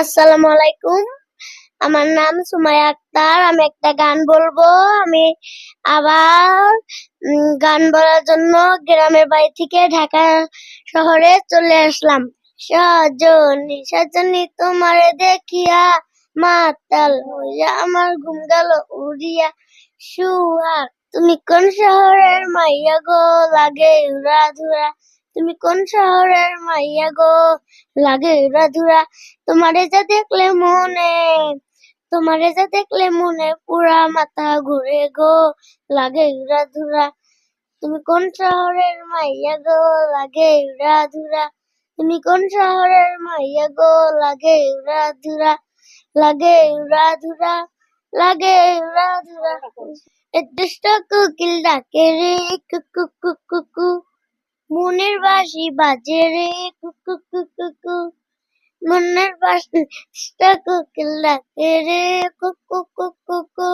আসসালামু আলাইকুম আমার নাম সুমাইয়া আক্তার, আমি একটা গান বলব। আমি আবার গান বলার জন্য গ্রামের বাড়ি থেকে ঢাকা শহরে চলে আসলাম। সজনী সজনী তোমারে দেখিয়া মাতাল হইয়া আমার ঘুম গেল উড়িয়া। সুহা তুমি কোন শহরের মাইয়া গো? লাগে উড়া ধুরা। তুমি কোন শহরের মাইয়া গো? লাগে উড়া ধুরা। তোমারে যা দেখলে মনে, তোমারে যা দেখলে মনে পুরা মাথা ঘুরে গো। লাগে উড়া ধুরা। তুমি কোন শহরের মাইয়া গো? লাগে উড়া ধুরা। তুমি কোন শহরের মাইয়া গো? লাগে উড়া ধুরা। লাগে উড়া ধুরা। লাগে উড়া ধুরা। দুষ্ট কোকিল ডাকে রে কুকু কুকু মনের বাঁশি বাজে রে কুকু কুকু কু মনের দুষ্ট কোকিল ডাকে রে কুকু কুকু কু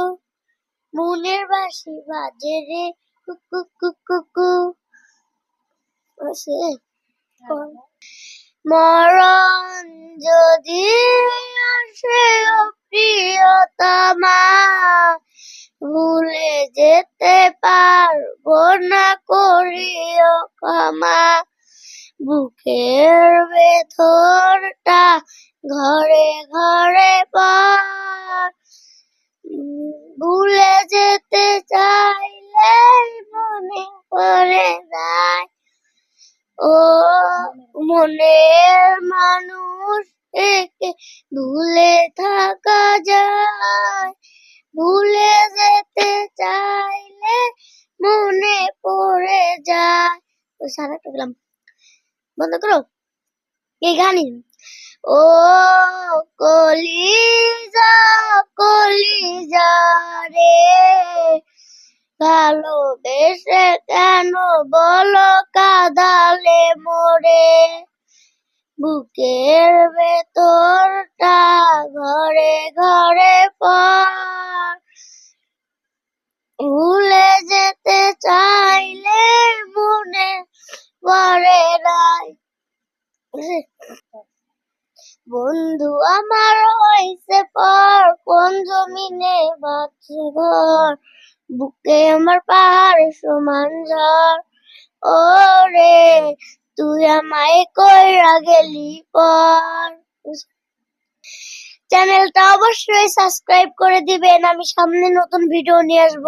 মনের বাঁশি বাজে রে কুকু কুকু কু আছে মরণ যদি যেতে পারব না, করিও ক্ষমা। বুকের ভেতরটা ঘরে ঘরে পার। ভুলে যেতে চাইলে মনে পড়ে যায়। ও মনের মানুষ একে ভুলে থাকা যায়। ভুলে যায়। সারাটা গেলাম বন্ধ করো? এই গানই। ও রে, ভালোবেসে কেন বলো কাদালে মোরে? বুকের ভেতরটা ঘরে ঘরে পড়ে নাই। বন্ধু আমার হয়েছে পর, কোন জমিনে বাঁচছে ঘর? বুকে আমার পাহাড় সমান ঝড়। ও রে তুই আমায় কইরা গেলি পর। চ্যানেলটা অবশ্যই সাবস্ক্রাইব করে দিবেন, আমি সামনে নতুন ভিডিও নিয়ে আসব।